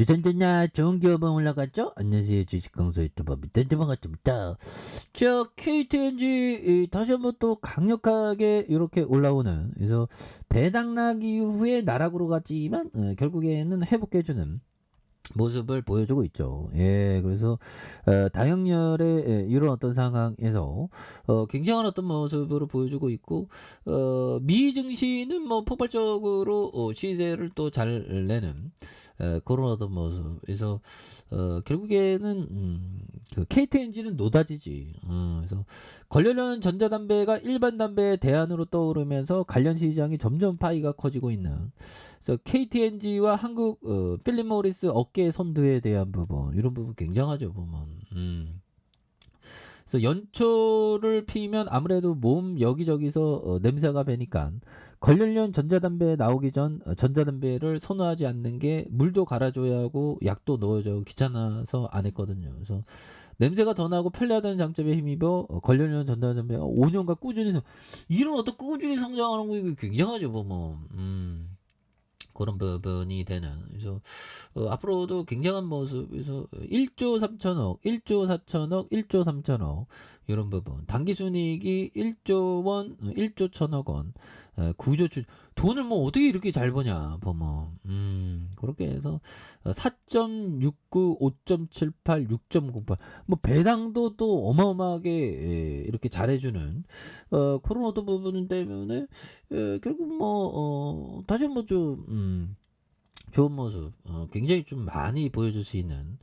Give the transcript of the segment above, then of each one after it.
주전자냐 좋은 기업은 올라갔죠? 안녕하세요. 주식 강사 유튜버 밑단지 반갑습니다. 자 KTNG 다시 한번 또 강력하게 이렇게 올라오는 그래서 배당락 이후에 나락으로 갔지만 어, 결국에는 회복해주는 모습을 보여주고 있죠. 예, 그래서 어, 다영렬의 예, 이런 어떤 상황에서 어, 굉장한 어떤 모습으로 보여주고 있고 어, 미 증시는 뭐 폭발적으로 어, 시세를 또 잘 내는 어, 그런 어떤 모습에서 어, 결국에는 음, 그 KTNG는 노다지지. 어, 그래서 관련련 전자담배가 일반 담배의 대안으로 떠오르면서 관련 시장이 점점 파이가 커지고 있는. 그래서 KTNG와 한국 어, 필립 모리스 어깨 선두에 대한 부분 이런 부분 굉장하죠 보면. 음. 그래서 연초를 피면 아무래도 몸 여기저기서 어, 냄새가 배니까 관련련 전자담배 나오기 전 어, 전자담배를 선호하지 않는 게 물도 갈아줘야 하고 약도 넣어줘 귀찮아서 안 했거든요. 그래서 냄새가 더 나고 편리하다는 장점에 힘입어 어, 관련련 전자담배가 5년간 꾸준히 성, 이런 어떤 꾸준히 성장하는 거 이거 굉장하죠 보면. 음. 그런 부분이 되는. 그래서 어, 앞으로도 굉장한 모습에서 1조 3천억, 1조 4천억, 1조 3천억 이런 부분. 단기 순이익이 1조 원, 1조 천억 원, 에, 9조 주 돈을 뭐 어떻게 이렇게 잘 버냐 보면 음 그렇게 해서 4.69, 5.78, 6.08 뭐 배당도 또 어마어마하게 에, 이렇게 잘해주는 어 그런 어떤 부분 때문에 에, 결국 뭐 어, 다시 한번 좀 음, 좋은 모습 어, 굉장히 좀 많이 보여줄 수 있는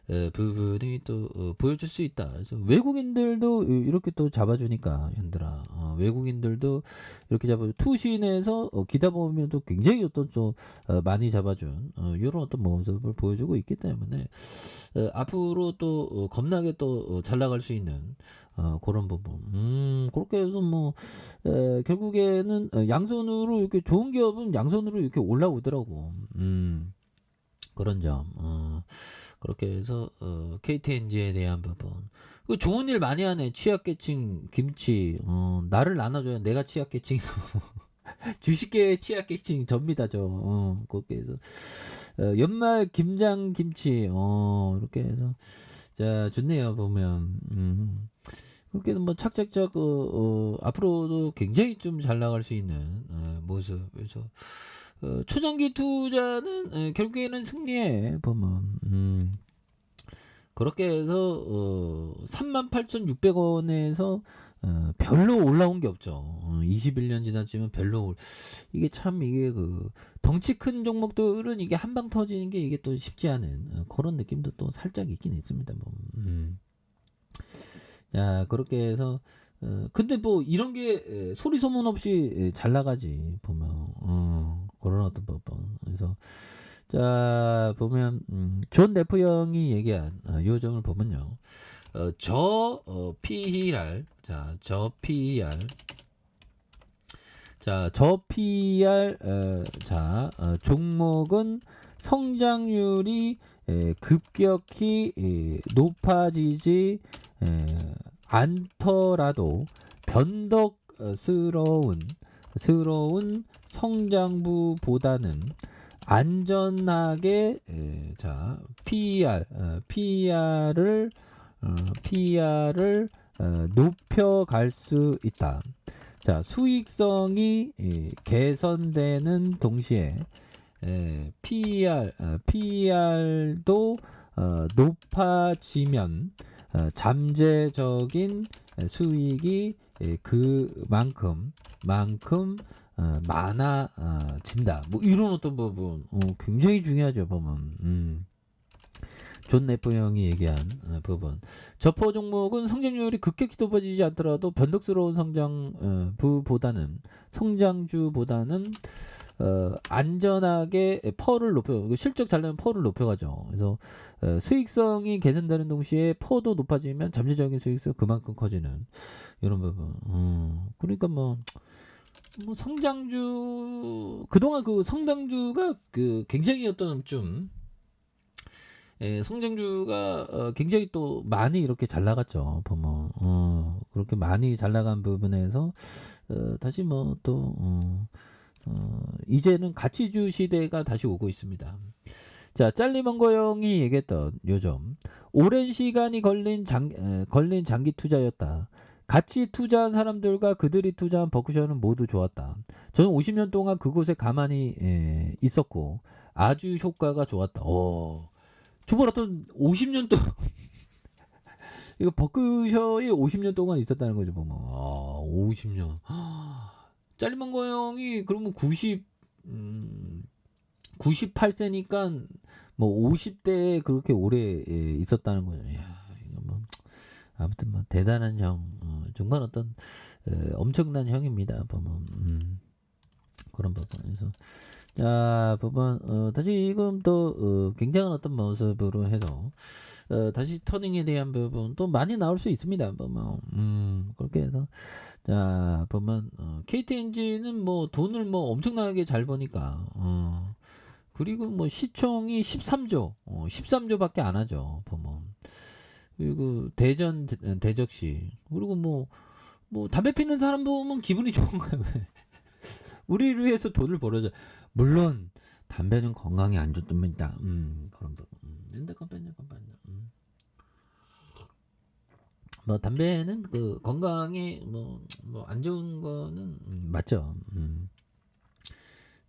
에, 부분이 또 어, 보여줄 수 있다. 그래서 외국인들도 이- 이렇게 또 잡아주니까 현들아 어, 외국인들도 이렇게 잡아 투신에서 어, 기다 보면 또 굉장히 어떤 좀 어, 많이 잡아준 어, 이런 어떤 모습을 보여주고 있기 때문에 어, 앞으로 또 어, 겁나게 또 어, 잘 나갈 수 있는 어, 그런 부분. 음 그렇게 해서 뭐 에, 결국에는 어, 양손으로 이렇게 좋은 기업은 양손으로 이렇게 올라오더라고. 음 그런 점. 어. 그렇게 해서 어, KTNG에 대한 부분. 그 좋은 일 많이 하네. 취약계층 김치. 어, 나를 나눠줘야 내가 취약계층. 주식계의 취약계층 접니다, 저. 어, 그렇게 해서 어, 연말 김장 김치. 어, 이렇게 해서 자 좋네요 보면. 음. 그렇게 뭐 착착착 어, 어, 앞으로도 굉장히 좀 잘 나갈 수 있는 어, 모습. 그래서 어, 초장기 투자는 에, 결국에는 승리해 보면 음. 그렇게 해서 어, 38,600원에서 어, 별로 올라온 게 없죠. 어, 21년 지났지만 별로 올- 이게 참 이게 그 덩치 큰 종목들은 이게 한 방 터지는 게 이게 또 쉽지 않은 어, 그런 느낌도 또 살짝 있긴 있습니다. 뭐. 음. 자 그렇게 해서 어, 근데 뭐 이런 게 에, 소리 소문 없이 에, 잘 나가지 보면 어, 그런 어떤 부분 그래서 자 보면 음, 존 네프 형이 얘기한 어, 요점을 보면요. 어, 저 어, PER 자저 PER 자저 PER 어, 자 어, 종목은 성장률이 에, 급격히 에, 높아지지 에, 않더라도 변덕스러운 스러운 성장부보다는 안전하게 에, 자 PER 어, PER을 어, PER을 어, 높여갈 수 있다. 자 수익성이 에, 개선되는 동시에 에, PER 어, PER도 어, 높아지면 어, 잠재적인 수익이 에, 그만큼 만큼 어, 많아진다. 뭐 이런 어떤 부분 어, 굉장히 중요하죠 보면. 음. 존 네프 형이 얘기한 어, 부분. 저포 종목은 성장률이 급격히 높아지지 않더라도 변덕스러운 성장부보다는 성장주보다는 어, 안전하게 펄을 높여 실적 잘 나면 펄을 높여가죠. 그래서 어, 수익성이 개선되는 동시에 퍼도 높아지면 잠재적인 수익성 그만큼 커지는 이런 부분. 음, 그러니까 뭐, 뭐 성장주 그동안 그 성장주가 그 굉장히 어떤 좀 예, 성장주가 어, 굉장히 또 많이 이렇게 잘 나갔죠. 보면 어, 그렇게 많이 잘 나간 부분에서 어, 다시 뭐또 어, 어, 이제는 가치주 시대가 다시 오고 있습니다. 자, 자, 짤리먼거 형이 얘기했던 요점. 오랜 시간이 걸린 장, 에, 걸린 장기 투자였다. 같이 투자한 사람들과 그들이 투자한 버크셔는 모두 좋았다. 저는 50년 동안 그곳에 가만히 에, 있었고 아주 효과가 좋았다. 어. 저번 어떤 50년 동안 이거 버크셔에 50년 동안 있었다는 거죠, 보면. 아, 50년. 짤리먼거 형이 그러면 90 음, 98세니까 뭐 50대에 그렇게 오래 예, 있었다는 거죠. 야, 이거 뭐 아무튼 뭐 대단한 형, 어, 정말 어떤 에, 엄청난 형입니다. 보면 음, 그런 부분에서 자 부분 어, 다시 지금 또 어, 굉장한 어떤 모습으로 해서 어, 다시 터닝에 대한 부분 또 많이 나올 수 있습니다. 보면 음, 그렇게 해서 자 보면 어, KTNG는 뭐 돈을 뭐 엄청나게 잘 버니까 어, 그리고 뭐 시총이 13조, 어, 13조밖에 안 하죠. 보면 그리고 대전 대- 대적시 그리고 뭐뭐 담배 피는 사람 보면 기분이 좋은. 왜? 우리를 위해서 돈을 벌어줘. 물론 담배는 건강에 안 좋답니다. 음 그런 부분. 음, 근데 컴pan이 컴pan이. 음. 뭐 담배는 그 건강에 뭐 뭐 안 좋은 거는 음, 맞죠. 음.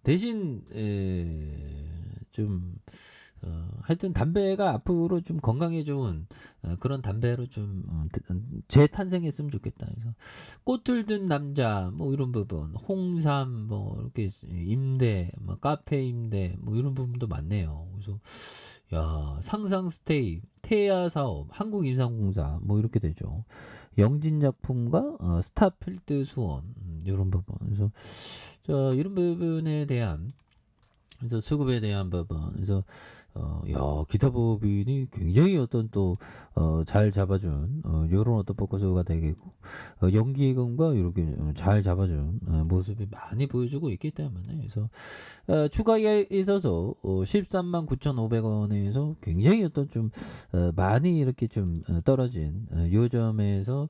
대신 에, 좀 어, 하여튼 담배가 앞으로 좀 건강에 좋은 어, 그런 담배로 좀 어, 드- 음, 재탄생했으면 좋겠다. 그래서 꽃을 든 남자 뭐 이런 부분, 홍삼 뭐 이렇게 임대, 뭐 카페 임대 뭐 이런 부분도 많네요. 그래서 야 상상 스테이, 태야 사업, 한국인삼공사 뭐 이렇게 되죠. 영진약품과 어, 스타필드 수원 음, 이런 부분. 그래서 자 이런 부분에 대한 그래서 수급에 대한 부분 그래서 어, 야 기타 법인이 굉장히 어떤 또 어, 잘 잡아준 어, 이런 어떤 포커스가 되겠고 어, 연기금과 이렇게 어, 잘 잡아준 어, 모습이 많이 보여주고 있기 때문에. 그래서 어, 추가에 있어서 어, 13만 9,500원에서 굉장히 어떤 좀 어, 많이 이렇게 좀 어, 떨어진 어, 요점에서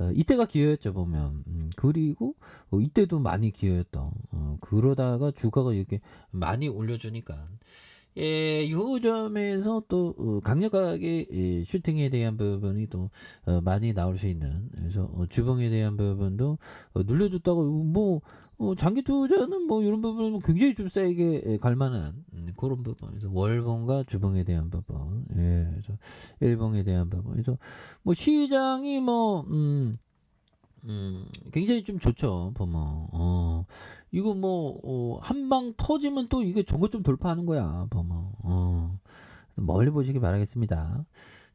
어, 이때가 기회였죠 보면. 음, 그리고 어, 이때도 많이 기회였던 어, 그러다가 주가가 이렇게 많이 올려주니까. 예, 요 점에서 또 어, 강력하게 예, 슈팅에 대한 부분이 또 어, 많이 나올 수 있는. 그래서 어, 주봉에 대한 부분도 어, 눌려줬다가 뭐 어, 장기 투자는 뭐 이런 부분은 굉장히 좀 세게 예, 갈 만한 음, 그런 부분. 그래서 월봉과 주봉에 대한 부분. 예, 그래서 일봉에 대한 부분. 그래서 뭐 시장이 뭐 음, 음, 굉장히 좀 좋죠, 보면. 어, 이거 뭐, 어, 한 방 터지면 또 이게 좀 돌파하는 거야, 보면. 어, 멀리 보시기 바라겠습니다.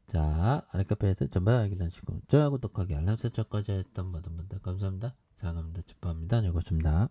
자, 아랫카페에서 전부 확인하시고, 저하고 독하게 알람 설정까지 했던 모든 분들 감사합니다. 사랑합니다. 축복합니다. 즐거웠습니다.